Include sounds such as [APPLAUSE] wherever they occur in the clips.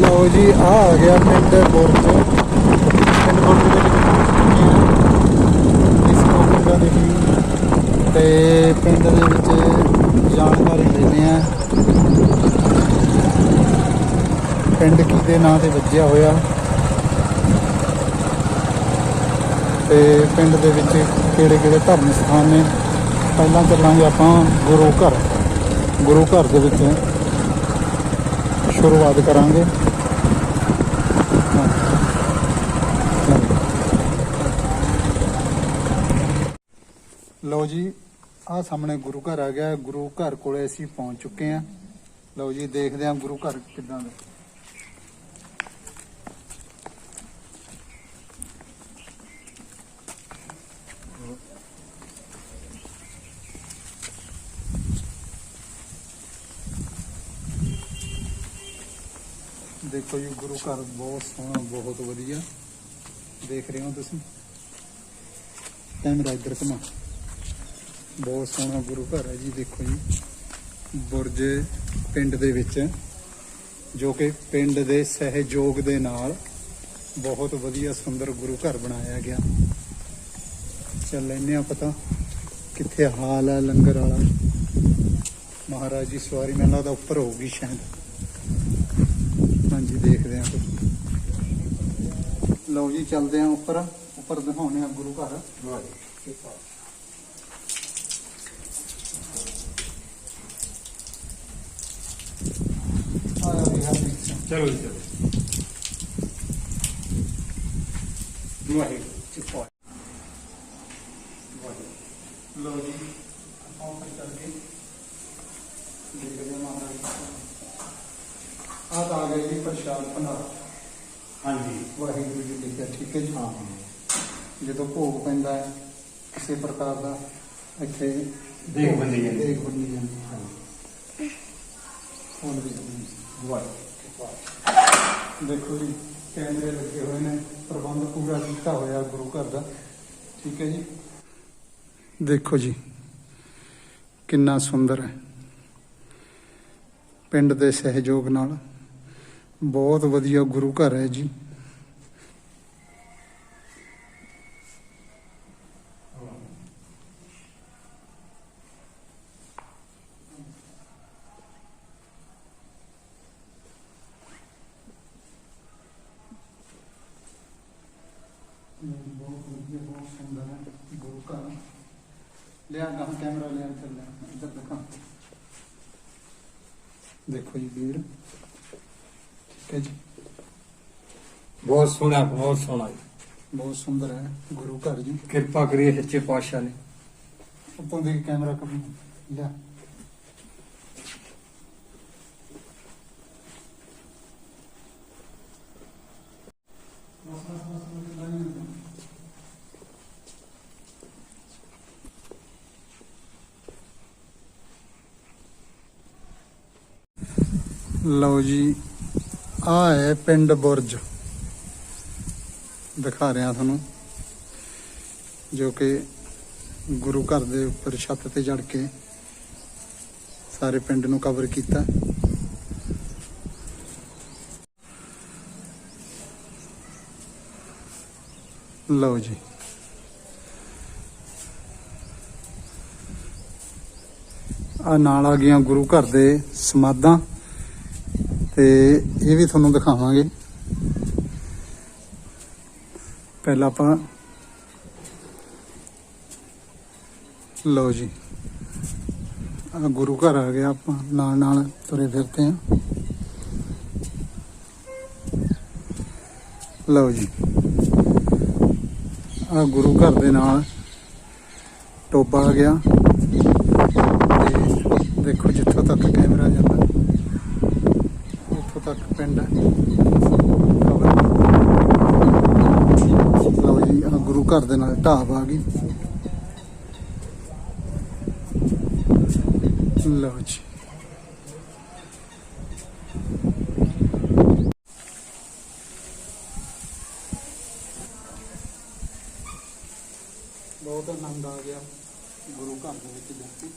ਲਓ ਜੀ ਆ ਆ ਗਿਆ ਪਿੰਡ ਬੁਰਜ। ਪਿੰਡ ਬੁਰਜ ਦੇ ਵਿੱਚ ਇਸ ਮੌਕੇ ਦੇ ਵੀ ਤੇ ਪਿੰਡ ਦੇ ਵਿੱਚ ਜਾਣਕਾਰੀ ਲੈਂਦੇ ਆ। ਪਿੰਡ ਕਿਹਦੇ ਨਾਂ ਤੇ ਵੱਜਿਆ ਹੋਇਆ। ਤੇ ਪਿੰਡ ਦੇ ਵਿੱਚ ਕਿਹੜੇ ਕਿਹੜੇ ਧਰਮ ਸਥਾਨ ਨੇ? ਪਹਿਲਾਂ ਚੱਲਾਂਗੇ ਆਪਾਂ ਗੁਰੂ ਘਰ। ਗੁਰੂ ਘਰ ਦੇ ਵਿੱਚ ਸ਼ੁਰੂਆਤ ਕਰਾਂਗੇ। ਲਓ ਜੀ, ਆਹ ਸਾਹਮਣੇ ਗੁਰੂ ਘਰ ਆ ਗਿਆ। ਗੁਰੂ ਘਰ ਕੋਲੇ ਅਸੀਂ ਪਹੁੰਚ ਚੁੱਕੇ ਹਾਂ। ਲਓ ਜੀ, ਦੇਖਦੇ ਹਾਂ ਗੁਰੂ ਘਰ ਕਿੱਦਾਂ ਦਾ। ਦੇਖੋ ਜੀ, ਗੁਰੂ ਘਰ ਬਹੁਤ ਸੋਹਣਾ, ਬਹੁਤ ਵਧੀਆ। ਦੇਖ ਰਹੇ ਹੋ ਤੁਸੀਂ? ਕੈਮਰਾ ਇੱਧਰ ਘੁਮਾ। ਬਹੁਤ ਸੋਹਣਾ ਗੁਰੂ ਘਰ ਹੈ ਜੀ, ਦੇਖੋ ਜੀ। ਬੁਰਜ ਪਿੰਡ ਦੇ ਵਿੱਚ, ਜੋ ਕਿ ਪਿੰਡ ਦੇ ਸਹਿਯੋਗ ਦੇ ਨਾਲ ਬਹੁਤ ਵਧੀਆ ਸੁੰਦਰ ਗੁਰੂ ਘਰ ਬਣਾਇਆ ਗਿਆ। ਚੱਲ ਲੈਨੇ ਆ ਪਤਾ ਕਿੱਥੇ ਹਾਲ ਹੈ ਲੰਗਰ ਵਾਲਾ। ਮਹਾਰਾਜ ਜੀ, ਸਵਾਰੀ ਮੈਨੂੰ ਲੱਗਦਾ ਉੱਪਰ ਹੋਊਗੀ ਸ਼ਾਇਦ। ਹਾਂਜੀ ਦੇਖਦੇ ਫਿਰ ਲਓ ਜੀ ਚੱਲਦੇ ਹਾਂ ਉੱਪਰ। ਉੱਪਰ ਦਿਖਾਉਣੇ ਆ ਗੁਰੂ ਘਰ। ਆਇਆ ਵੀ ਹਰਮੀਤ ਸਿੰਘ ਚਲੋ ਜੀ ਚਲੋ। ਵਾਹਿਗੁਰੂ। ਕਾ ਲਓ ਜੀ ਆਪਾਂ ਉੱਪਰ ਚੱਲ ਕੇ ਦੇਖਦੇ ਹਾਂ ਮਹਾਰਾਜ ਆ ਤਾਂ ਆ ਗਏ ਜੀ ਪ੍ਰਸ਼ਾਦ ਭੰਡਾਰਾ ਹਾਂਜੀ। ਵਾਹਿਗੁਰੂ ਜੀ ਲਿਖਿਆ ਠੀਕ ਹੈ ਜੀ। ਜਦੋਂ ਭੋਗ ਪੈਂਦਾ ਹੈ ਕਿਸੇ ਪ੍ਰਕਾਰ ਦਾ ਇੱਥੇ ਦੇਗ ਬੰਨੀ ਜਾਂਦੀ। ਹੈ। ਦੇਗ ਬੰਨੀ ਜਾਂਦੀ ਹੈ। ਹੁਣ ਵੀ ਵਾਹਿਗੁਰੂ। ਦੇਖੋ ਜੀ ਕੈਮਰੇ ਲੱਗੇ ਹੋਏ ਨੇ। ਪ੍ਰਬੰਧ ਪੂਰਾ ਕੀਤਾ ਹੋਇਆ ਗੁਰੂ ਘਰ ਦਾ। ਠੀਕ ਹੈ ਜੀ। ਦੇਖੋ ਜੀ ਕਿੰਨਾ ਸੁੰਦਰ ਹੈ। ਪਿੰਡ ਦੇ ਸਹਿਯੋਗ ਨਾਲ ਬਹੁਤ ਵਧੀਆ ਗੁਰੂ ਘਰ ਹੈ ਜੀ। ਬਹੁਤ ਵਧੀਆ ਬਹੁਤ ਸੁੰਦਰ ਹੈ ਗੁਰੂ ਘਰ ਲਿਆ ਗਾ ਕੈਮਰਾ ਲਿਆ ਚੱਲ ਇੱਧਰ ਦੇਖੋ ਜੀ ਵੀਰ। ਠੀਕ ਹੈ ਜੀ। ਬਹੁਤ ਸੋਹਣਾ ਬਹੁਤ ਸੋਹਣਾ ਜੀ। ਬਹੁਤ ਸੁੰਦਰ ਹੈ ਗੁਰੂ ਘਰ ਜੀ। ਕਿਰਪਾ ਕਰੀਏ ਸੱਚੇ ਪਾਤਸ਼ਾਹ ਨੇ। ਉੱਪਰ ਦੇ ਕੈਮਰਾ ਕਰ ਲਿਆ ਲਓ ਜੀ। ਆ ਹੈ ਪਿੰਡ ਬੁਰਜ। ਦਿਖਾ ਰਿਹਾ ਤੁਹਾਨੂੰ, ਜੋ ਕਿ ਗੁਰੂ ਘਰ ਦੇ ਉੱਪਰ ਛੱਤ ਤੇ ਚੜ ਕੇ ਸਾਰੇ ਪਿੰਡ ਨੂੰ ਕਵਰ ਕੀਤਾ। ਲਓ ਜੀ। ਆ ਨਾਲ ਆ ਗਈਆਂ ਗੁਰੂ ਘਰ ਦੇ ਸਮਾਧਾਂ। ਤੇ ਇਹ ਵੀ ਤੁਹਾਨੂੰ ਦਿਖਾਵਾਂਗੇ। ਪਹਿਲਾਂ ਆਪਾਂ ਲਓ ਜੀ। ਆ ਗੁਰੂ ਘਰ ਆ ਗਿਆ ਆਪਾਂ, ਨਾਲ ਨਾਲ ਤੁਰੇ ਫਿਰਦੇ ਆ ਲਓ ਜੀ। ਆ ਗੁਰੂ ਘਰ ਦੇ ਨਾਲ ਟੋਬਾ ਆ ਗਿਆ। ਤੇ ਦੇਖੋ ਜਿੱਥੋਂ ਤੱਕ ਕੈਮਰਾ ਜਾਂਦਾ। ਤੱਕ ਪਿੰਡ ਲਓ ਜੀ ਆ ਗੁਰੂ ਘਰ ਦੇ ਨਾਲ ਢਾਬ ਆ ਗਈ। ਲਓ ਜੀ। ਬਹੁਤ ਆਨੰਦ ਆ ਗਿਆ ਗੁਰੂ ਘਰ ਦੇ ਵਿੱਚ ਜਾ ਕੇ।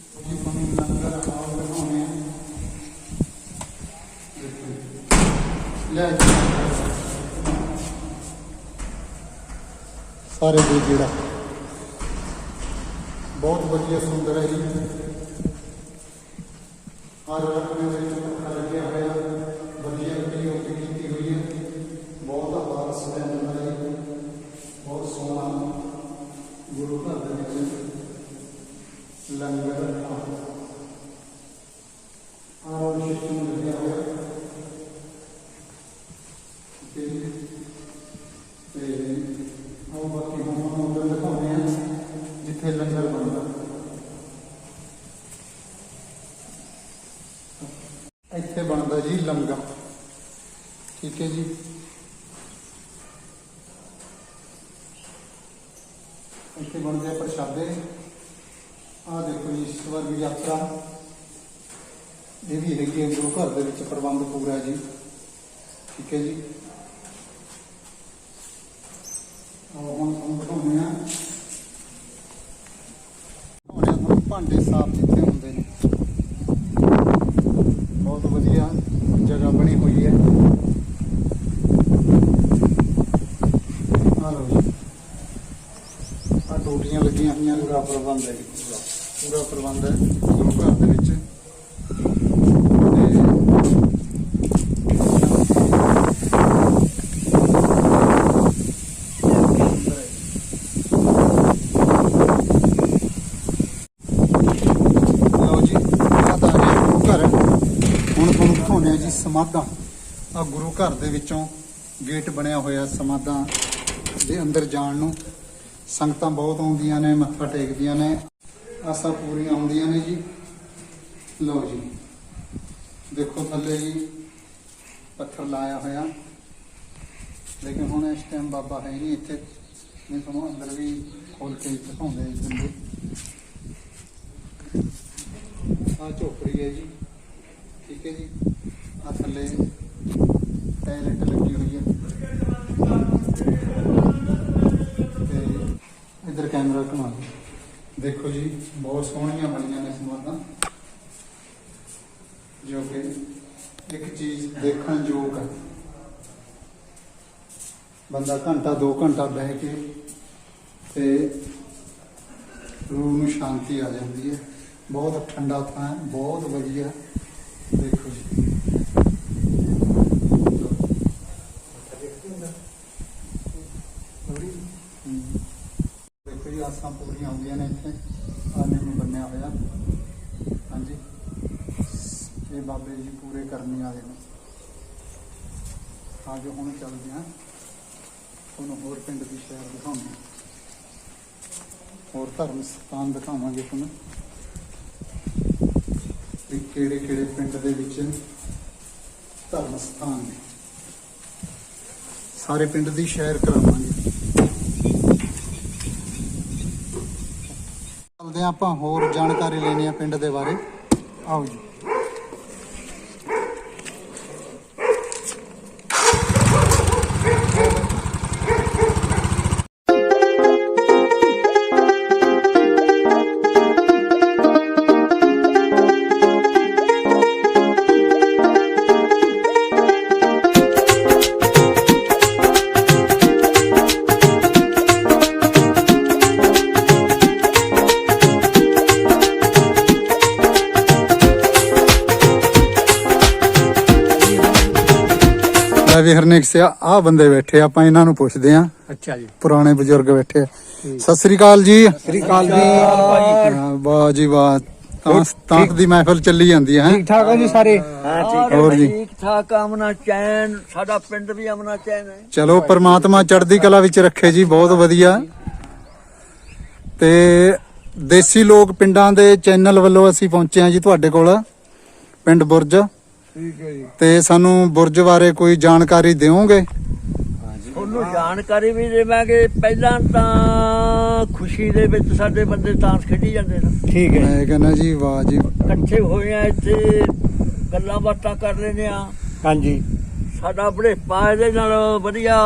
ਸਾਰੇ ਦੇ ਜਿਹੜਾ ਬਹੁਤ ਵਧੀਆ ਸੁੰਦਰ ਹੈ ਜੀ ਹਰ ਰੱਖਣੇ ਦੇ ਵਿੱਚ ਪੱਖਾ ਲੱਗਿਆ ਹੋਇਆ ਵਧੀਆ ਪੀਓਪੀ ਕੀਤੀ ਹੋਈ ਹੈ ਬਹੁਤ ਆਵਾਜ਼ ਸਟੈਂਡ ਹੈ ਜੀ ਬਹੁਤ ਸੋਹਣਾ ਗੁਰੂ ਘਰ ਦੇ ਵਿੱਚ ਲੰਗਰ ਰੱਖਾ ਆਰੋ ਸਿਸਟਮ ਲੱਗਿਆ ਹੋਇਆ ਤੇ ਤੇ ਉਹ ਬਾਕੀ ਹੁਣ ਤੁਹਾਨੂੰ ਉੱਧਰ ਦਿਖਾਉਂਦੇ ਆ ਜਿੱਥੇ ਲੰਗਰ ਬਣਦਾ ਇੱਥੇ ਬਣਦਾ ਜੀ ਲੰਗਰ ਠੀਕ ਹੈ ਜੀ ਇੱਥੇ ਬਣਦੇ ਆ ਪ੍ਰਸ਼ਾਦੇ ਆ ਦੇਖੋ ਜੀ ਈਸ਼ਵਰ ਦੀ ਯਾਤਰਾ ਇਹ ਵੀ ਹੈਗੀ ਹੈ ਗੁਰੂ ਘਰ ਦੇ ਵਿੱਚ ਪ੍ਰਬੰਧ ਪੂਰਾ ਹੈ ਜੀ ਠੀਕ ਹੈ ਜੀ ਆਹ ਹੁਣ ਤੁਹਾਨੂੰ ਦਿਖਾਉਂਦੇ ਆ ਹੁਣ ਤੁਹਾਨੂੰ ਭਾਂਡੇ ਸਾਫ਼ ਜਿੱਥੇ ਹੁੰਦੇ ਨੇ। ਬਹੁਤ ਵਧੀਆ ਜਗ੍ਹਾ ਬਣੀ ਹੋਈ ਹੈ। ਆ ਲਓ ਆ ਟੋਟੀਆਂ ਲੱਗੀਆਂ ਹੋਈਆਂ, ਪੂਰਾ ਪ੍ਰਬੰਧ ਹੈ ਪੂਰਾ ਪ੍ਰਬੰਧ ਹੈ ਗੁਰੂ ਘਰ ਦੇ ਵਿੱਚ ਲਓ ਜੀ ਆਹ ਤਾਂ ਆ ਗਿਆ ਗੁਰੂ ਘਰ ਹੁਣ ਤੁਹਾਨੂੰ ਦਿਖਾਉਂਦੇ ਆ ਜੀ ਸਮਾਧਾਂ। ਆ ਗੁਰੂ ਘਰ ਦੇ ਵਿੱਚੋਂ ਗੇਟ ਬਣਿਆ ਹੋਇਆ ਸਮਾਧਾਂ ਦੇ ਅੰਦਰ ਜਾਣ ਨੂੰ। ਸੰਗਤਾਂ ਬਹੁਤ ਆਉਂਦੀਆਂ ਨੇ, ਮੱਥਾ ਟੇਕਦੀਆਂ ਨੇ। ਆਸਾਂ ਪੂਰੀਆਂ ਹੁੰਦੀਆਂ ਨੇ ਜੀ। ਲਓ ਜੀ। ਦੇਖੋ ਥੱਲੇ ਜੀ, ਪੱਥਰ ਲਾਇਆ ਹੋਇਆ। ਲੇਕਿਨ ਹੁਣ ਇਸ ਟਾਈਮ ਬਾਬਾ ਹੈ ਨਹੀਂ ਇੱਥੇ। ਨਹੀਂ ਤੁਹਾਨੂੰ ਅੰਦਰ ਵੀ ਖੋਲ ਕੇ ਦਿਖਾਉਂਦੇ ਜੀ ਆ ਝੋਪੜੀ ਹੈ ਜੀ। ਠੀਕ ਹੈ ਜੀ। ਆ ਥੱਲੇ ਟਾਇਲਟ ਲੱਗੀ ਹੋਈ ਹੈ। ਤੇ ਇਧਰ ਕੈਮਰਾ ਘੁਮਾ ਦੇਖੋ ਜੀ, ਬਹੁਤ ਸੋਹਣੀਆਂ ਬਣੀਆਂ ਨੇ ਸਮਾਧਾਂ। ਜੋ ਕਿ ਇੱਕ ਚੀਜ਼ ਦੇਖਣ ਯੋਗ ਹੈ ਬੰਦਾ ਘੰਟਾ 2 ਘੰਟਾ ਬਹਿ ਕੇ ਤੇ ਰੂਹ ਨੂੰ ਸ਼ਾਂਤੀ ਆ ਜਾਂਦੀ ਹੈ। ਬਹੁਤ ਠੰਡਾ ਥਾਂ ਹੈ, ਬਹੁਤ ਵਧੀਆ। ਦੇਖੋ ਜੀ ਦੇਖੋ ਜੀ ਆਸਾਂ ਪੂਰੀਆਂ ਹੁੰਦੀਆਂ ਨੇ, ਇੱਥੇ ਆਨੇ ਨੂੰ ਬੰਨਿਆ ਹੋਇਆ ਹਾਂਜੀ, ਇਹ ਬਾਬੇ ਜੀ ਪੂਰੇ ਕਰਨੇ ਵਾਲੇ ਨੇ। ਆ ਜੋ ਹੁਣ ਚੱਲਦੇ ਆ ਤੁਹਾਨੂੰ ਹੋਰ ਪਿੰਡ ਦੀ ਸ਼ਹਿਰ ਦਿਖਾਉਂਦੇ ਹੋਰ ਧਰਮ ਸਥਾਨ ਦਿਖਾਵਾਂਗੇ ਤੁਹਾਨੂੰ ਵੀ ਕਿਹੜੇ ਕਿਹੜੇ ਪਿੰਡ ਦੇ ਵਿੱਚ ਧਰਮ ਸਥਾਨ ਨੇ। ਸਾਰੇ ਪਿੰਡ ਦੀ ਸ਼ਹਿਰ ਕਰਾਵਾਂਗੇ। ਚੱਲਦੇ ਹਾਂ ਆਪਾਂ ਹੋਰ ਜਾਣਕਾਰੀ ਲੈਣੀ ਆ ਪਿੰਡ ਦੇ ਬਾਰੇ। ਆਓ ਜੀ। ਵੀ ਹਰਨੇਕ ਸਿਆ ਆ ਬੰਦੇ ਬੈਠੇ ਆ, ਆਪਾਂ ਇਹਨਾਂ ਨੂੰ ਪੁੱਛਦੇ ਆ ਅੱਛਾ ਜੀ। ਪੁਰਾਣੇ ਬਜ਼ੁਰਗ ਬੈਠੇ ਆ। ਸਤਿ ਸ੍ਰੀ ਅਕਾਲ ਜੀ। ਸ੍ਰੀ ਅਕਾਲ ਜੀ। ਹਾਂ, ਵਾਹ ਜੀ ਵਾਹ। ਤਾਂ ਤਾਂ ਦੀ ਮਹਿਫਲ ਚੱਲੀ ਜਾਂਦੀ ਹੈ ਠੀਕ ਠਾਕ ਹੋ ਜੀ ਸਾਰੇ? ਹੋਰ ਜੀ? ਠੀਕ ਠਾਕ ਅਮਨਾ ਚੈਨ ਸਾਡਾ ਪਿੰਡ ਵੀ ਅਮਨਾ ਚੈਨ ਹੈ। ਚਲੋ ਪ੍ਰਮਾਤਮਾ ਚੜ੍ਹਦੀ ਕਲਾ ਵਿੱਚ ਰੱਖੇ ਜੀ ਬਹੁਤ ਵਧੀਆ। ਤੇ ਦੇਸੀ ਲੋਕ ਪਿੰਡਾਂ ਦੇ ਚੈਨਲ ਵੱਲੋਂ ਅਸੀਂ ਪਹੁੰਚੇ ਹਾਂ ਜੀ ਤੁਹਾਡੇ ਕੋਲ ਪਿੰਡ ਬੁਰਜ। ਠੀਕ ਹੈ ਜੀ। ਤੇ ਸਾਨੂੰ ਬੁਰਜ ਬਾਰੇ ਕੋਈ ਜਾਣਕਾਰੀ ਦਿਓਗੇ? ਤੁਹਾਨੂੰ ਜਾਣਕਾਰੀ ਵੀ ਦੇਵਾਂਗੇ ਪਹਿਲਾਂ ਤਾਂ ਖੁਸ਼ੀ ਦੇ ਵਿੱਚ ਸਾਡੇ ਬੰਦੇ ਤਾਂਸ ਖੇਡੀ ਜਾਂਦੇ ਨੇ। ਠੀਕ ਹੈ ਮੈਂ ਕਹਿੰਦਾ ਜੀ ਵਾਹ ਜੀ। ਇਕੱਠੇ ਹੋਏ ਆ ਇੱਥੇ ਗੱਲਾਂ ਬਾਤਾਂ ਕਰ ਲੈਨੇ ਆ। ਹਾਂਜੀ। ਸਾਡਾ ਬੜੇਪਾ ਇਹਦੇ ਨਾਲ ਵਧੀਆ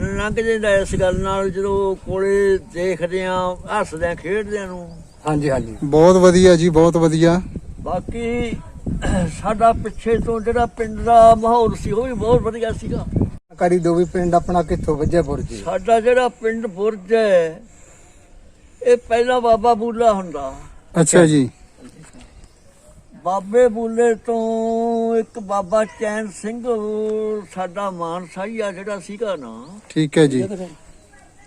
ਲੰਘ ਜਾਂਦਾ ਇਸ ਗੱਲ ਨਾਲ ਜਦੋਂ ਕੋਲੇ ਦੇਖਦੇ ਆ ਹੱਸਦੇ ਆ ਖੇਡਦੇ ਨੂੰ ਹਾਂਜੀ ਹਾਂਜੀ। ਬਹੁਤ ਵਧੀਆ ਜੀ ਬਹੁਤ ਵਧੀਆ। ਬਾਕੀ ਸਾਡਾ ਪਿੱਛੇ ਤੋਂ ਜਿਹੜਾ ਪਿੰਡ ਦਾ ਮਾਹੌਲ ਸੀ ਉਹ ਵੀ ਬਹੁਤ ਵਧੀਆ ਸੀਗਾ। ਕਰੀ ਦੋ ਵੀ ਪਿੰਡ ਆਪਣਾ ਕਿੱਥੋਂ ਵੱਜਿਆ ਬੁਰਜ? ਸਾਡਾ ਜਿਹੜਾ ਪਿੰਡ ਬੁਰਜ ਹੈ ਇਹ ਪਹਿਲਾਂ ਬਾਬਾ ਬੂਲਾ ਹੁੰਦਾ। ਅੱਛਾ ਜੀ। ਬਾਬੇ ਬੂਲੇ ਤੋਂ ਇੱਕ ਬਾਬਾ ਚੈਨ ਸਿੰਘ ਸਾਡਾ ਮਾਨਸਾਈ ਆ ਜਿਹੜਾ ਸੀਗਾ ਨਾ। ਠੀਕ ਹੈ ਜੀ।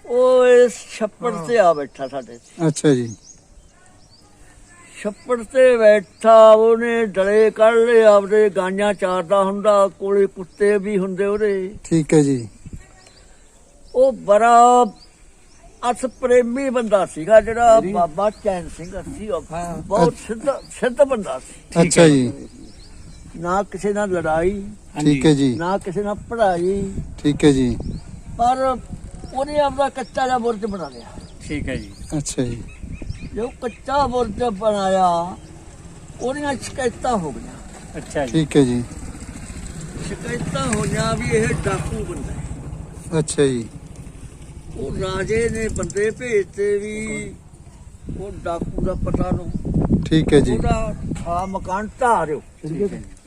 ਉਹ ਇਸ ਛੱਪੜ ਤੇ ਆ ਬੈਠਾ ਸਾਡੇ। ਅੱਛਾ ਜੀ। ਛੱਪੜ ਤੇ ਬੈਠਾ ਉਹਨੇ ਡਲੇ ਕੱਢ ਲਏ ਆਪਦੇ ਗਾਂਆਂ ਚਾਰਦਾ ਹੁੰਦਾ ਕੋਲੇ ਕੁੱਤੇ ਵੀ ਹੁੰਦੇ ਉਹਦੇ। ਠੀਕ ਹੈ ਜੀ। ਉਹ ਬੜਾ ਅਸ ਪ੍ਰੇਮੀ ਬੰਦਾ ਸੀਗਾ ਜਿਹੜਾ ਬਾਬਾ ਚੈਨ ਸਿੰਘ ਸੀ ਉਹ ਬਹੁਤ ਸਿੱਧ ਸਿੱਧ ਬੰਦਾ ਸੀ। ਅੱਛਾ ਜੀ। ਨਾ ਕਿਸੇ ਨਾਲ ਲੜਾਈ ਠੀਕ ਹੈ ਜੀ। ਨਾ ਕਿਸੇ ਨਾਲ ਪੜਾਈ ਠੀਕ ਹੈ ਜੀ। ਪਰ ਉਹਨੇ ਆਪਦਾ ਕੱਚਾ ਜਿਹਾ ਬੁਰਜ ਬਣਾ ਲਿਆ। ਠੀਕ ਹੈ ਜੀ। ਅੱਛਾ ਜੀ। ਜੋ ਕੱਚਾ ਬੁਰਜ ਬਣਾਇਆ ਉਹਦੀਆਂ ਸ਼ਿਕਾਇਤਾਂ ਹੋ ਗਈਆਂ। ਅੱਛਾ ਠੀਕ ਹੈ ਜੀ। ਸ਼ਿਕਾਇਤਾਂ ਹੋਈਆਂ ਵੀ ਇਹ ਡਾਕੂ ਬੰਦਾ ਹੈ। ਅੱਛਾ ਜੀ। ਉਹ ਰਾਜੇ ਨੇ ਬੰਦੇ ਭੇਜਤੇ ਵੀ ਉਹ ਡਾਕੂ ਦਾ ਪਤਾ ਨੂੰ ਠੀਕ ਹੈ ਜੀ। ਉਹਦਾ ਥਾ ਮਕਾਨ ਢਾਹ ਰਿਓ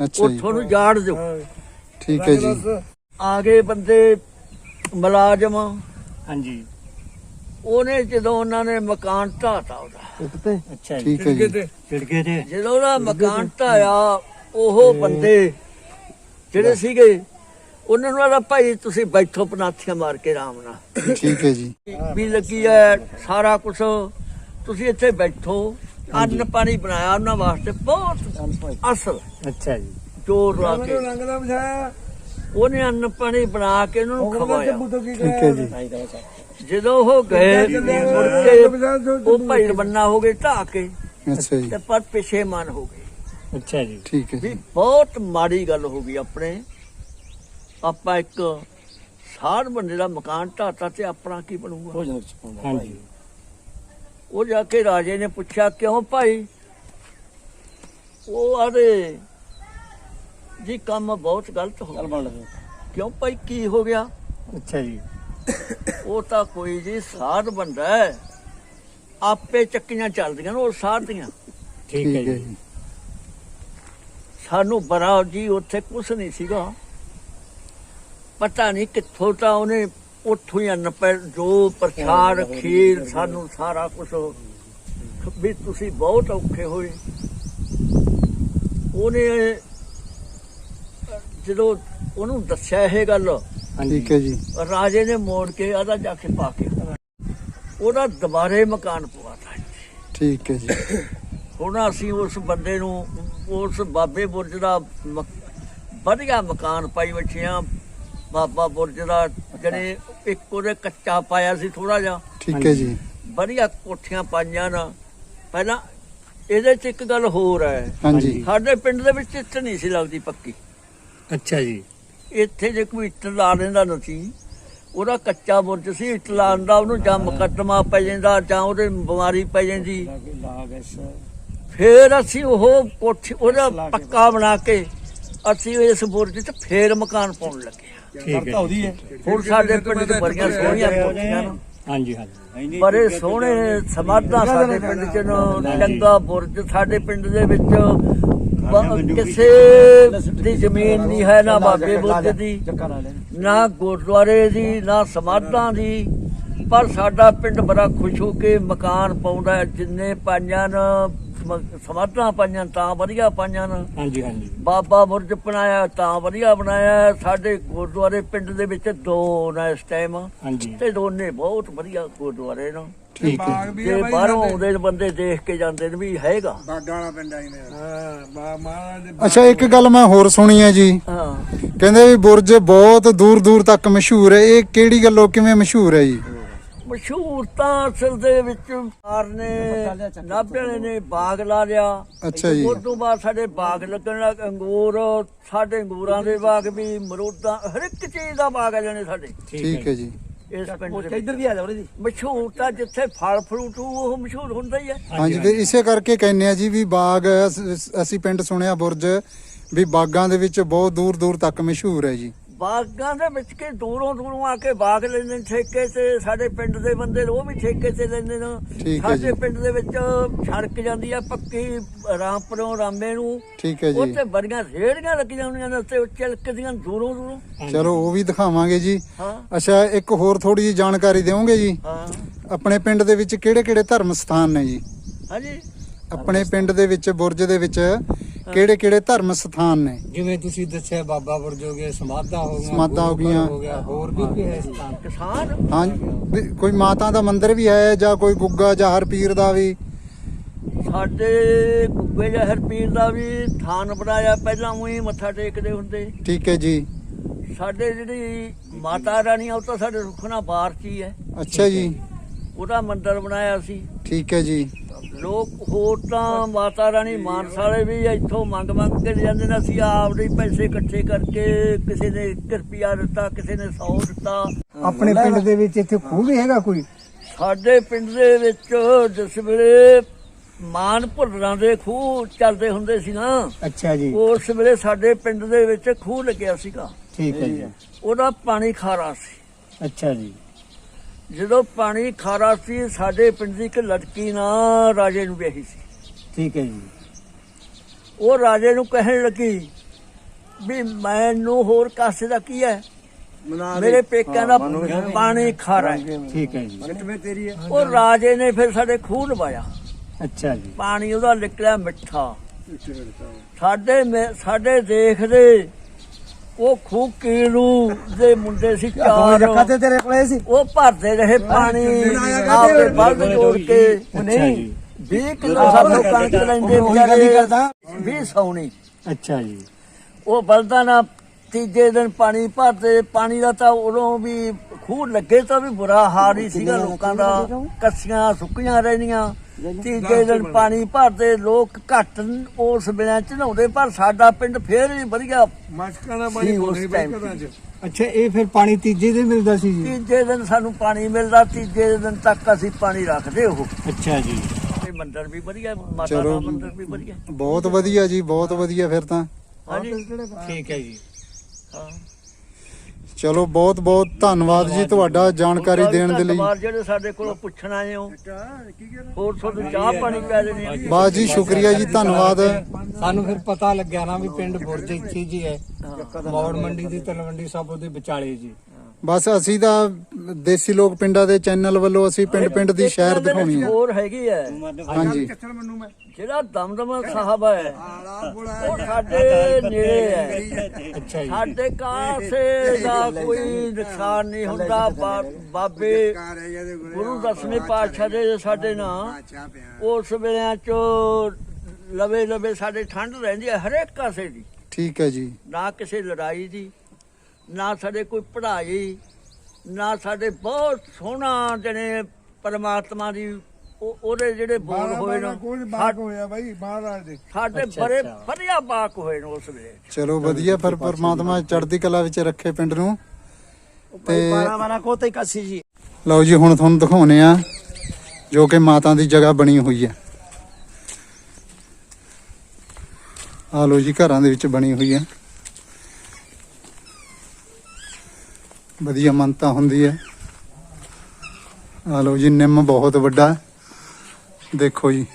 ਅੱਛਾ ਜੀ। ਤੁਹਾਨੂੰ ਜਾੜ ਦਿਓ। ਠੀਕ ਹੈ ਜੀ। ਆ ਗਏ ਬੰਦੇ ਮੁਲਾਜ਼ਮ। ਹਾਂਜੀ। ਉਹਨੇ ਜਦੋਂ ਉਹਨਾਂ ਨੇ ਮਕਾਨ ਢਾਤਾ ਉਹਦਾ। ਅੱਛਾ ਠੀਕ ਹੈ ਜੀ। ਛਿੜਕੇ ਤੇ। ਜਦੋਂ ਉਹਦਾ ਮਕਾਨ ਢਾਇਆ ਉਹ ਬੰਦੇ ਜਿਹੜੇ ਸੀਗੇ ਉਹਨਾਂ ਨੂੰ ਆਦਾ ਭਾਈ ਤੁਸੀਂ ਬੈਠੋ ਪਨਾਥੀਆਂ ਮਾਰ ਕੇ ਆਰਾਮ ਨਾਲ। ਠੀਕ ਹੈ ਜੀ। ਵੀ ਲੱਗੀ ਹੈ ਸਾਰਾ ਕੁਝ ਤੁਸੀਂ ਇੱਥੇ ਬੈਠੋ। ਅੰਨ ਪਾਣੀ ਬਣਾਇਆ ਉਹਨਾਂ ਵਾਸਤੇ ਬਹੁਤ ਅਸਲ। ਅੱਛਾ ਜੀ। ਜੋਰ ਲਾ ਕੇ। ਉਹਨੇ ਅੰਨ ਪਾਣੀ ਬਣਾ ਕੇ ਉਹਨਾਂ ਨੂੰ ਖਵਾਇਆ। ਠੀਕ ਹੈ ਜੀ। ਜਦੋਂ ਉਹ ਗਏ ਮੁੜ ਕੇ ਉਹ ਭਾਈ ਬੰਨਾ ਹੋ ਗਏ ਢਾਹ ਕੇ ਅੱਛਾ ਜੀ। ਤੇ ਪਰ ਪਿਛੇਮਾਨ ਹੋ ਗਏ। ਅੱਛਾ ਜੀ। ਠੀਕ ਹੈ ਵੀ ਜੀ। ਬਹੁਤ ਮਾੜੀ ਗੱਲ ਹੋ ਗਈ ਆਪਣੇ। ਆਪਾਂ ਇੱਕ ਸਾਧ ਬੰਦੇ ਦਾ ਮਕਾਨ ਢਾਤਾ ਤੇ ਆਪਣਾ ਕੀ ਬਣੂਗਾ? ਹਾਂਜੀ। ਉਹ ਜਾ ਕੇ ਰਾਜੇ ਨੇ ਪੁੱਛਿਆ ਕਿਉਂ ਭਾਈ? ਉਹ ਆਦੇ ਜੀ ਕੰਮ ਬਹੁਤ ਗਲਤ ਹੋ ਗਿਆ। ਕਿਉਂ ਭਾਈ? ਕੀ ਹੋ ਗਿਆ? ਅੱਛਾ ਜੀ। ਉਹ ਤਾਂ ਕੋਈ ਜੀ ਸਾਧ ਬੰਦਾ ਹੈ। ਆਪੇ ਚੱਕੀਆਂ ਚੱਲਦੀਆਂ ਨੇ ਉਹ ਸਾਧ ਦੀਆਂ ਠੀਕ ਹੈ ਜੀ। ਸਾਨੂੰ ਬੜਾ ਜੀ ਉੱਥੇ ਕੁਛ ਨਹੀਂ ਸੀਗਾ। ਪਤਾ ਨਹੀਂ ਕਿੱਥੋਂ ਤਾਂ ਉਹਨੇ ਉੱਥੋਂ ਹੀ ਅੰਨ ਪੈ ਜੋ ਪ੍ਰਸ਼ਾਦ ਖੀਰ ਸਾਨੂੰ ਸਾਰਾ ਕੁਝ ਵੀ ਤੁਸੀਂ ਬਹੁਤ ਔਖੇ ਹੋਏ। ਉਹਨੇ ਜਦੋਂ ਉਹਨੂੰ ਦੱਸਿਆ ਇਹ ਗੱਲ ਠੀਕ ਹੈ ਜੀ। ਰਾਜੇ ਨੇ ਮੋੜ ਕੇ ਆਦਾ ਜਾ ਕੇ ਪਾ ਕੇ ਉਹਦਾ ਦੁਬਾਰੇ ਮਕਾਨ ਪਵਾਤਾ ਠੀਕ ਹੈ ਜੀ। [COUGHS] ਹੁਣ ਅਸੀਂ ਉਸ ਬੰਦੇ ਨੂੰ ਉਸ ਬਾਬੇ ਬੁਰਜ ਦਾ ਵਧੀਆ ਮਕਾਨ ਪਾਈ ਬੈਠੇ ਆ ਬਾਬਾ ਬੁਰਜ ਦਾ ਜਿਹੜੇ ਇੱਕ ਉਹਦੇ ਕੱਚਾ ਪਾਇਆ ਸੀ ਥੋੜਾ ਜਿਹਾ। ਠੀਕ ਹੈ ਜੀ। ਵਧੀਆ ਕੋਠੀਆਂ ਪਾਈਆਂ ਨਾ। ਪਹਿਲਾਂ ਇਹਦੇ ਚ ਇੱਕ ਗੱਲ ਹੋਰ ਹੈ। ਹਾਂਜੀ। ਸਾਡੇ ਪਿੰਡ ਦੇ ਵਿੱਚ ਇੱਟ ਨਹੀਂ ਸੀ ਲੱਗਦੀ ਪੱਕੀ। ਅੱਛਾ ਜੀ। ਇੱਥੇ ਜੇ ਕੋਈ ਇੱਟ ਲਾ ਲੈਂਦਾ ਨਹੀਂ ਉਹਦਾ ਕੱਚਾ ਬੁਰਜ ਸੀ ਇੱਟ ਲਾਉਣ ਦਾ ਉਹਨੂੰ ਜਾਂ ਮੁਕੱਦਮਾ ਪੈ ਜਾਂਦਾ ਜਾਂ ਉਹਦੇ ਬਿਮਾਰੀ ਪੈ ਜਾਂਦੀ। ਫੇਰ ਅਸੀਂ ਉਹ ਕੋਠੀ ਉਹਦਾ ਪੱਕਾ ਬਣਾ ਕੇ ਅਸੀਂ ਇਸ ਬੁਰਜ 'ਚ ਫੇਰ ਮਕਾਨ ਪਾਉਣ ਲੱਗੇ ਠੀਕ ਹੈ ਹੁਣ ਸਾਡੇ ਪਿੰਡ 'ਚ ਬੜੀਆਂ ਸੋਹਣੀਆਂ ਕੋਠੀਆਂ ਨੇ। ਹਾਂਜੀ ਹਾਂਜੀ। ਬੜੇ ਸੋਹਣੇ ਸਮਾਧਾਂ ਸਾਡੇ ਪਿੰਡ 'ਚ ਨੇ ਚੰਗਾ ਬੁਰਜ ਸਾਡੇ ਪਿੰਡ ਦੇ ਵਿੱਚ ਬ- ਕਿਸੇ ਦੀ ਜ਼ਮੀਨ ਨਹੀਂ ਹੈ ਨਾ ਬਾਬੇ ਬੁਰਜ ਦੀ ਨਾ ਗੁਰਦੁਆਰੇ ਦੀ ਨਾ ਸਮਾਧਾਂ ਦੀ। ਪਰ ਸਾਡਾ ਪਿੰਡ ਬੜਾ ਖੁਸ਼ ਹੋ ਕੇ ਮਕਾਨ ਪਾਉਂਦਾ ਹੈ। ਜਿੰਨੇ ਪਾਈਆਂ ਨੇ ਸਮਾਧਾਂ ਪਾਈਆਂ ਤਾਂ ਵਧੀਆ ਪਾਈਆਂ ਨੇ। ਹਾਂਜੀ ਹਾਂਜੀ। ਬਾਬਾ ਬੁਰਜ ਬਣਾਇਆ ਤਾਂ ਵਧੀਆ ਬਣਾਇਆ ਸਾਡੇ ਗੁਰਦੁਆਰੇ ਪਿੰਡ ਦੇ ਵਿੱਚ ਦੋ ਨੇ ਇਸ ਟਾਈਮ ਹਾਂਜੀ। ਤੇ ਦੋਨੇ ਬਹੁਤ ਵਧੀਆ ਗੁਰਦੁਆਰੇ ਨੇ। ਠੀਕ ਹੈ। ਜੇ ਬਾਹਰੋਂ ਆਉਂਦੇ ਨੇ ਬੰਦੇ ਦੇਖ ਕੇ ਜਾਂਦੇ ਨੇ ਵੀ ਹੈਗਾ। ਬਾਗਾਂ ਵਾਲਾ ਪਿੰਡ ਆਈ ਨੇ ਹਾਂ। ਬਾ ਮਹਾਰਾਜ ਦੇ ਅੱਛਾ ਇੱਕ ਗੱਲ ਮੈਂ ਹੋਰ ਸੁਣੀ ਹੈ ਜੀ। ਹਾਂ। ਕਹਿੰਦੇ ਵੀ ਬੁਰਜ ਬਹੁਤ ਦੂਰ ਦੂਰ ਤੱਕ ਮਸ਼ਹੂਰ ਹੈ। ਇਹ ਕਿਹੜੀ ਗੱਲੋਂ ਕਿਵੇਂ ਮਸ਼ਹੂਰ ਹੈ ਜੀ? ਮਸ਼ਹੂਰ ਤਾਂ ਅਸਲ ਦੇ ਵਿੱਚ ਮਾਰ ਨੇ ਨਾਭੇ ਨੇ ਬਾਗ ਲਾ ਲਿਆ। ਅੱਛਾ ਜੀ। ਉਸ ਤੋਂ ਬਾਅਦ ਸਾਡੇ ਬਾਗ ਲੱਗਣ ਲੱਗ ਅੰਗੂਰ ਸਾਡੇ ਅੰਗੂਰਾਂ ਦੇ ਬਾਗ ਵੀ ਮਰੂਦਾਂ ਹਰ ਇੱਕ ਚੀਜ਼ ਦਾ ਬਾਗ ਆ ਜਾਣੇ ਸਾਡੇ। ਠੀਕ ਹੈ ਜੀ। ਇਸ ਪਿੰਡ ਦੇ ਇੱਧਰ ਵੀ ਆ ਜਾ ਮਸ਼ਹੂਰ ਤਾਂ ਜਿੱਥੇ ਫਲ ਫਰੂਟ ਹੋਊ, ਉਹ ਮਸ਼ਹੂਰ ਹੁੰਦਾ ਹੀ ਹੈ ਹਾਂਜੀ ਤੇ ਇਸੇ ਕਰਕੇ ਕਹਿੰਦੇ ਆ ਜੀ ਵੀ ਬਾਗ ਅਸ- ਅਸੀਂ ਪਿੰਡ ਸੁਣਿਆ ਬੁਰਜ ਵੀ ਬਾਗਾਂ ਦੇ ਵਿੱਚ ਬਹੁਤ ਦੂਰ ਦੂਰ ਤੱਕ ਮਸ਼ਹੂਰ ਹੈ ਜੀ। ਬਾਗਾਂ ਦੇ ਵਿੱਚ ਕਿ ਦੂਰੋਂ ਦੂਰੋਂ ਆ ਕੇ ਬਾਗ ਲੈਂਦੇ ਨੇ ਠੇਕੇ ਤੇ ਸਾਡੇ ਪਿੰਡ ਦੇ ਬੰਦੇ ਉਹ ਵੀ ਠੇਕੇ ਤੇ ਲੈਂਦੇ ਨੇ। ਸਾਡੇ ਜੀ। ਪਿੰਡ ਦੇ ਵਿੱਚ ਸੜਕ ਜਾਂਦੀ ਆ ਪੱਕੀ ਰਾਮਪੁਰੋਂ ਰਾਮੇ ਨੂੰ। ਠੀਕ ਹੈ ਜੀ। ਉੱਥੇ ਬੜੀਆਂ ਰੇੜੀਆਂ ਲੱਗੀਆਂ ਹੁੰਦੀਆਂ ਨੇ ਉੱਤੇ ਚਲਕਦੀਆਂ ਦੂਰੋਂ ਦੂਰੋਂ। ਚਲੋ ਉਹ ਵੀ ਦਿਖਾਵਾਂਗੇ ਜੀ। ਹਾਂ। ਅੱਛਾ ਇੱਕ ਹੋਰ ਥੋੜੀ ਜੀ ਜਾਣਕਾਰੀ ਦਿਓਗੇ ਜੀ? ਹਾਂ। ਆਪਣੇ ਪਿੰਡ ਦੇ ਵਿੱਚ ਕਿਹੜੇ ਕਿਹੜੇ ਧਰਮ ਸਥਾਨ ਨੇ ਜੀ? ਹਾਂਜੀ। ਆਪਣੇ ਪਿੰਡ ਦੇ ਵਿੱਚ ਬੁਰਜ ਦੇ ਵਿੱਚ ਕਿਹੜੇ ਕਿਹੜੇ ਧਰਮ ਸਥਾਨ ਨੇ? ਜਿਵੇਂ ਤੁਸੀਂ ਦੱਸਿਆ ਬਾਬਾ ਬੁਰਜ ਹੋ ਗਿਆ ਸਮਾਧਾ ਹੋ ਗਿਆ ਸਮਾਧਾ ਹੋ ਗਈਆਂ। ਗਿਆ ਹੋਰ ਵੀ ਕੋਈ ਹੈ ਸਥਾਨ? ਕਿਸਾਨ? ਹਾਂ ਕੋਈ ਮਾਤਾ ਦਾ ਮੰਦਿਰ ਵੀ ਹੈ ਜਾਂ ਕੋਈ ਗੁੱਗਾ ਜਾਂ ਹਰ ਪੀਰ ਦਾ ਵੀ? ਸਾਡੇ ਗੁੱਗੇ ਜਹਰ ਪੀਰ ਦਾ ਵੀ ਥਾਨ ਬਣਾਇਆ ਪਹਿਲਾਂ ਉਹੀ ਮੱਥਾ ਟੇਕਦੇ ਹੁੰਦੇ। ਠੀਕ ਹੈ ਜੀ। ਸਾਡੇ ਜਿਹੜੀ ਮਾਤਾ ਰਾਣੀ ਆ ਉਹ ਤਾਂ ਸਾਡੇ ਸੁਖਨਾ ਬਾਰ ਚ ਹੀ ਹੈ। ਅੱਛਾ ਜੀ। ਉਹਦਾ ਮੰਦਿਰ ਬਣਾਇਆ ਸੀ। ਠੀਕ ਹੈ ਜੀ। ਲੋਕ ਹੋਰ ਤਾਂ ਮਾਤਾ ਰਾਣੀ ਮਾਨਸ ਵਾਲੇ ਵੀ ਇੱਥੋਂ ਮੰਗ ਮੰਗ ਕੇ ਜਾਂਦੇ ਨੇ ਅਸੀਂ ਆਪਦੇ ਪੈਸੇ ਇਕੱਠੇ ਕਰਕੇ ਕਿਸੇ ਨੇ 1 ਰੁਪਿਆ ਦਿੱਤਾ ਕਿਸੇ ਨੇ 100 ਦਿੱਤਾ। ਆਪਣੇ ਪਿੰਡ ਦੇ ਵਿੱਚ ਇੱਥੇ ਖੂਹ ਵੀ ਹੈਗਾ ਕੋਈ? ਸਾਡੇ ਪਿੰਡ ਦੇ ਵਿੱਚ ਜਿਸ ਵੇਲੇ ਮਾਨ ਭੁੱਲਰਾਂ ਦੇ ਖੂਹ ਚੱਲਦੇ ਹੁੰਦੇ ਸੀ ਨਾ ਅੱਛਾ ਜੀ। ਉਸ ਵੇਲੇ ਸਾਡੇ ਪਿੰਡ ਦੇ ਵਿੱਚ ਖੂਹ ਲੱਗਿਆ ਸੀਗਾ। ਠੀਕ ਹੈ ਜੀ। ਉਹਦਾ ਪਾਣੀ ਖਾਰਾ ਸੀ। ਅੱਛਾ ਜੀ। ਜਦੋਂ ਪਾਣੀ ਖਾਰਾ ਸੀ ਸਾਡੇ ਪਿੰਡ ਦੀ ਇੱਕ ਲੜਕੀ ਨਾ ਰਾਜੇ ਨੂੰ ਵਿਆਹੀ ਸੀ। ਠੀਕ ਹੈ ਜੀ। ਉਹ ਰਾਜੇ ਨੂੰ ਕਹਿਣ ਲੱਗੀ ਵੀ ਮੈਨੂੰ ਹੋਰ ਕਾਸੇ ਦਾ ਕੀ ਹੈ? ਮੇਰੇ ਪੇਕਿਆਂ ਦਾ ਪਾਣੀ ਖਾਰਾ ਹੈ। ਠੀਕ ਹੈ ਜੀ। ਉਹ ਰਾਜੇ ਨੇ ਫਿਰ ਸਾਡੇ ਖੂਹ ਲਵਾਇਆ ਅੱਛਾ ਜੀ। ਪਾਣੀ ਉਹਦਾ ਨਿਕਲਿਆ ਮਿੱਠਾ। ਸਾਡੇ ਸਾਡੇ ਦੇਖਦੇ ਉਹ ਖੂਹ ਕੀਲੂ ਦੇ ਮੁੰਡੇ ਸੀ ਚਾਰ। ਤੇਰੇ ਕੋਲੇ ਸੀ। ਉਹ ਭਰਦੇ ਰਹੇ ਪਾਣੀ। ਆਪਦੇ ਬਲਦ ਜੋੜ ਕੇ। ਜੀ। 20 ਕਿਲੋ ਸਾਨੂੰ ਕਣਕ ਲੈਂਦੇ ਵਿਚਾਰੇ 20 ਸੌਣੀ ਅੱਛਾ ਜੀ। ਉਹ ਬਲਦਾਂ ਨਾਲ ਤੀਜੇ ਦਿਨ ਪਾਣੀ ਭਰਦੇ ਪਾਣੀ ਦਾ ਤਾਂ ਉਦੋਂ ਵੀ ਖੂਹ ਲੱਗੇ ਤਾਂ ਵੀ ਬੁਰਾ ਹਾਲ ਹੀ ਸੀਗਾ ਲੋਕਾਂ ਦਾ। ਕੱਸੀਆਂ ਸੁੱਕੀਆਂ ਰਹਿੰਦੀਆਂ। ਤੀਜੇ ਦਿਨ ਪਾਣੀ ਭਰਦੇ ਲੋਕ ਘੱਟ ਉਸ ਬਿਨਾਂ ਚ ਨਹਾਉਂਦੇ ਪਰ ਸਾਡਾ ਪਿੰਡ ਫੇਰ ਵੀ ਵਧੀਆ ਮਸ਼ਕਾਂ ਦਾ ਸੀ ਉਸ ਟਾਈਮ ਅੱਛਾ ਇਹ ਫਿਰ ਪਾਣੀ ਤੀਜੇ ਦਿਨ ਮਿਲਦਾ ਸੀ ਜੀ? ਤੀਜੇ ਦਿਨ ਸਾਨੂੰ ਪਾਣੀ ਮਿਲਦਾ ਤੀਜੇ ਦਿਨ ਤੱਕ ਅਸੀਂ ਪਾਣੀ ਰੱਖਦੇ ਉਹ। ਅੱਛਾ ਜੀ। ਤੇ ਮੰਦਿਰ ਵੀ ਵਧੀਆ ਮਾਤਾ ਚਲੋ। ਦਾ ਮੰਦਿਰ ਵੀ ਵਧੀਆ। ਬਹੁਤ ਵਧੀਆ ਜੀ ਬਹੁਤ ਵਧੀਆ ਫਿਰ ਤਾਂ। ਹਾਂਜੀ। ਠੀਕ ਹੈ ਜੀ। ਚਲੋ ਬਹੁਤ ਬਹੁਤ ਧੰਨਵਾਦ ਜੀ ਤੁਹਾਡਾ ਜਾਣਕਾਰੀ ਦੇਣ ਦੇ ਲਈ। ਧੰਨਵਾਦ ਜਿਹੜੇ ਸਾਡੇ ਕੋਲੋਂ ਪੁੱਛਣ ਆਏ ਹੋ ਹੋਰ ਤੁਹਾਨੂੰ ਚਾਹ ਪਾਣੀ ਪੈ ਦੇਣੀ ਬਾਤ ਜੀ ਸ਼ੁਕਰੀਆ ਜੀ ਧੰਨਵਾਦ। ਸਾਨੂੰ ਫਿਰ ਪਤਾ ਲੱਗਿਆ ਨਾ ਵੀ ਪਿੰਡ ਬੁਰਜ ਇੱਥੇ ਜੀ ਹੈ। ਮੌੜ ਮੰਡੀ ਦੀ ਤਲਵੰਡੀ ਸਾਬੋ ਦੇ ਵਿਚਾਲੇ ਜੀ। ਬਸ ਅਸੀਂ ਤਾਂ ਦੇਸੀ ਲੋਕ ਪਿੰਡਾਂ ਦੇ ਚੈਨਲ ਵੱਲੋਂ ਅਸੀਂ ਪਿੰਡ ਪਿੰਡ ਦੀ ਸ਼ਹਿਰ ਦਿਖਾਉਣੀ ਹੈ ਹੋਰ ਹੈਗੀ ਹੈ ਹਾਂਜੀ। ਜਿਹੜਾ ਦਮਦਮਾ ਸਾਹਿਬ ਹੈ ਉਹ ਸਾਡੇ ਨੇੜੇ ਹੈ। ਸਾਡੇ ਕਾਸੇ ਦਾ ਕੋਈ ਨੁਕਸਾਨ ਨਹੀਂ ਹੁੰਦਾ ਬਾਬੇ ਗੁਰੂ ਦਸਵੇਂ ਪਾਤਸ਼ਾਹ ਦੇ ਸਾਡੇ ਨਾਲ ਉਸ ਵੇਲਿਆਂ ਚ ਲਵੇ ਲਵੇ ਸਾਡੇ ਠੰਡ ਰਹਿੰਦੀ ਹੈ ਹਰੇਕ ਕਾਸੇ ਦੀ। ਠੀਕ ਹੈ ਜੀ। ਨਾ ਕਿਸੇ ਲੜਾਈ ਦੀ ਨਾ ਸਾਡੇ ਕੋਈ ਪੜ੍ਹਾਈ ਨਾ ਸਾਡੇ ਬਹੁਤ ਸੋਹਣਾ ਜਣੇ ਪਰਮਾਤਮਾ ਦੀ ਉਹ- ਉਹਦੇ ਜਿਹੜੇ ਬੋਲ ਹੋਏ ਨੇ ਸਾ- ਹੋਇਆ ਬਾਈ ਮਹਾਰਾਜ ਦੇ। ਸਾਡੇ ਬੜੇ। ਵਧੀਆ ਬਾਕ ਹੋਏ ਨੇ ਉਸ ਵੇਲੇ। ਚਲੋ ਵਧੀਆ ਫਿਰ ਪਰਮਾਤਮਾ ਚੜ੍ਹਦੀ ਕਲਾ ਵਿੱਚ ਰੱਖੇ ਪਿੰਡ ਨੂੰ। ਤੇ ਵਾਲਾ ਕੋਤੇ ਕਾਸੀ ਜੀ। ਲਓ ਜੀ ਹੁਣ ਤੁਹਾਨੂੰ ਦਿਖਾਉਨੇ ਆ ਜੋ ਕਿ ਮਾਤਾ ਦੀ ਜਗ੍ਹਾ ਬਣੀ ਹੋਈ ਹੈ। ਆ ਲਓ ਜੀ ਘਰਾਂ ਦੇ ਵਿੱਚ ਬਣੀ ਹੋਈ ਹੈ। ਵਧੀਆ ਮੰਨਤਾ ਹੁੰਦੀ ਹੈ। ਆ ਲਓ ਜੀ ਨਿੰਮ ਬਹੁਤ ਵੱਡਾ। ਹੈ। ਦੇਖੋ ਜੀ।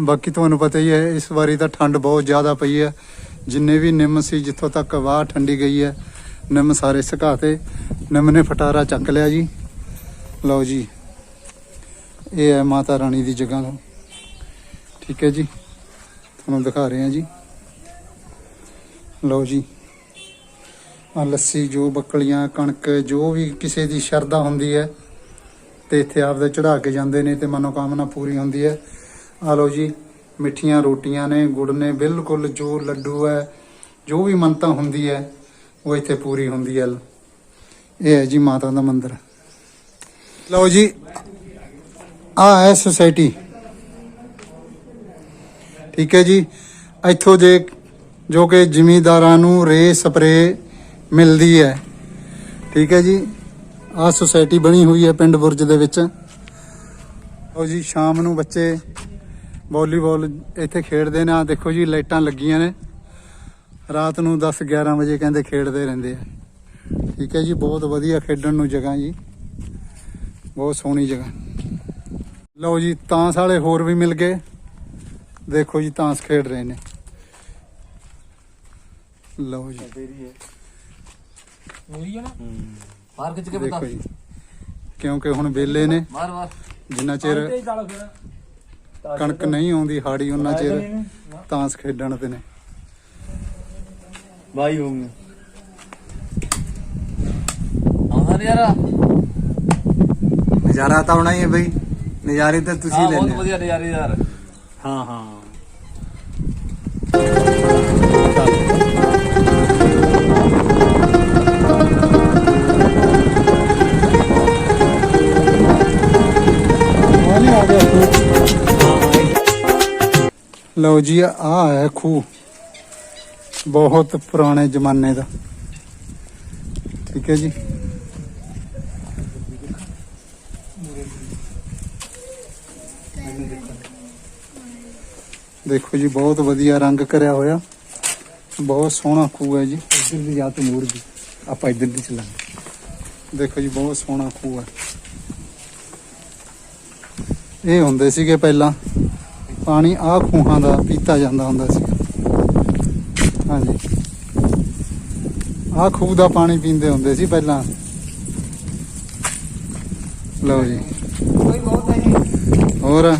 ਬਾਕੀ ਤੁਹਾਨੂੰ ਪਤਾ ਹੀ ਹੈ, ਇਸ ਵਾਰੀ ਤਾਂ ਠੰਡ ਬਹੁਤ ਜ਼ਿਆਦਾ ਪਈ ਹੈ। ਜਿੰਨੇ ਵੀ ਨਿੰਮ ਸੀ, ਜਿੱਥੋਂ ਤੱਕ ਵਾਹ ਠੰਡੀ ਗਈ ਹੈ, ਨਿੰਮ ਸਾਰੇ ਸੁਕਾਤੇ ਨਿੰਮ ਨੇ ਫਟਾਰਾ ਚੱਕ ਲਿਆ ਜੀ। ਲਓ ਜੀ, ਇਹ ਹੈ ਮਾਤਾ ਰਾਣੀ ਦੀ ਜਗ੍ਹਾ ਠੀਕ ਹੈ ਜੀ, ਤੁਹਾਨੂੰ ਦਿਖਾ ਰਹੇ ਹਾਂ ਜੀ। ਲਓ ਜੀ ਆ ਲੱਸੀ, ਜੋ ਬੱਕਲੀਆਂ, ਕਣਕ, ਜੋ ਵੀ ਕਿਸੇ ਦੀ ਸ਼ਰਧਾ ਹੁੰਦੀ ਹੈ ਤੇ ਇੱਥੇ ਆਪਦੇ ਚੜਾ ਕੇ ਜਾਂਦੇ ਨੇ ਤੇ ਮਨੋਕਾਮਨਾ ਪੂਰੀ ਹੁੰਦੀ ਹੈ। ਆ ਲਓ ਜੀ, ਮਿੱਠੀਆਂ ਰੋਟੀਆਂ ਨੇ, ਗੁੜ ਨੇ, ਬਿਲਕੁਲ ਜੋ ਲੱਡੂ ਹੈ, ਜੋ ਵੀ ਮੰਨਤਾ ਹੁੰਦੀ ਹੈ, ਉਹ ਇੱਥੇ ਪੂਰੀ ਹੁੰਦੀ ਹੈ। ਇਹ ਹੈ ਜੀ ਮਾਤਾ ਦਾ ਮੰਦਿਰ। ਲਓ ਜੀ ਆ ਹੈ ਸੁਸਾਇਟੀ। ਠੀਕ ਹੈ ਜੀ, ਇੱਥੋਂ ਦੇ ਜੋ ਕਿ ਜ਼ਿਮੀਂਦਾਰਾਂ ਨੂੰ ਰੇ ਸਪਰੇ ਮਿਲਦੀ ਹੈ। ਠੀਕ ਹੈ ਜੀ ਆ ਸੁਸਾਇਟੀ ਬਣੀ ਹੋਈ ਹੈ ਪਿੰਡ ਬੁਰਜ ਦੇ ਵਿੱਚ। ਲਓ ਜੀ ਸ਼ਾਮ ਨੂੰ ਬੱਚੇ ਵਾਲੀਬਾਲ ਇੱਥੇ ਖੇਡਦੇ ਨੇ। ਆ ਦੇਖੋ ਜੀ ਲਾਈਟਾਂ ਲੱਗੀਆਂ ਨੇ। ਰਾਤ ਨੂੰ 10 11 ਵਜੇ ਕਹਿੰਦੇ ਖੇਡਦੇ ਰਹਿੰਦੇ ਆ। ਠੀਕ ਹੈ ਜੀ ਬਹੁਤ ਵਧੀਆ ਖੇਡਣ ਨੂੰ ਜਗ੍ਹਾ ਜੀ। ਬਹੁਤ ਸੋਹਣੀ ਜਗ੍ਹਾ। ਲਓ ਜੀ ਤਾਂਸ ਵਾਲੇ ਹੋਰ ਵੀ ਮਿਲ ਗਏ। ਦੇਖੋ ਜੀ ਤਾਂਸ ਖੇਡ ਰਹੇ ਨੇ। ਲਓ ਜੀ। ਮੂਰੀ ਹੈ ਨਾ? ਮਾਰ ਖਿੱਚ ਕੇ ਦੇਖੋ ਜੀ ਕਿਉਂਕਿ ਹੁਣ ਵੇਲੇ ਨੇ ਮਾਰ ਮਾਰ। ਜਿੰਨਾ ਚਿਰ ਕਣਕ ਨਹੀਂ ਆਉਂਦੀ ਹਾੜੀ ਉਹਨਾਂ ਚਿਰ ਤਾਂਸ ਖੇਡਣ ਤੇ ਨੇ। ਬਾਈ ਹੋਊਗਾ ਆਉਂਦਾ ਨੀ ਯਾਰ ਨਜ਼ਾਰਾ ਤਾਂ ਆਉਣਾ ਹੀ ਹੈ ਬਈ। ਨਜ਼ਾਰੇ ਤਾਂ ਤੁਸੀਂ ਲੈ ਬਹੁਤ ਵਧੀਆ ਨਜ਼ਾਰੇ ਯਾਰ। ਹਾਂ ਹਾਂ। ਲਓ ਜੀ ਆ ਹੈ ਖੂਹ। ਬਹੁਤ ਪੁਰਾਣੇ ਜ਼ਮਾਨੇ ਦਾ। ਠੀਕ ਹੈ ਜੀ। ਦੇਖੋ ਜੀ ਬਹੁਤ ਵਧੀਆ ਰੰਗ ਕਰਿਆ ਹੋਇਆ। ਬਹੁਤ ਸੋਹਣਾ ਖੂਹ ਹੈ ਜੀ। ਇੱਧਰ ਦੀ ਜਾ ਤੂੰ ਮੂਰ ਦੀ। ਆਪਾਂ ਇੱਧਰ ਦੀ ਚੱਲਾਂਗੇ। ਦੇਖੋ ਜੀ ਬਹੁਤ ਸੋਹਣਾ ਖੂਹ ਹੈ। ਇਹ ਹੁੰਦੇ ਸੀਗੇ ਪਹਿਲਾਂ। ਪਾਣੀ ਆ ਖੂਹਾਂ ਦਾ ਪੀਤਾ ਜਾਂਦਾ ਹੁੰਦਾ ਸੀ। ਹਾਂਜੀ। ਆ ਖੂਹ ਦਾ ਪਾਣੀ ਪੀਂਦੇ ਹੁੰਦੇ ਸੀ ਪਹਿਲਾਂ। ਲਓ ਜੀ। ਕੋਈ ਬਹੁਤ ਹੈ ਜੀ ਹੋਰ?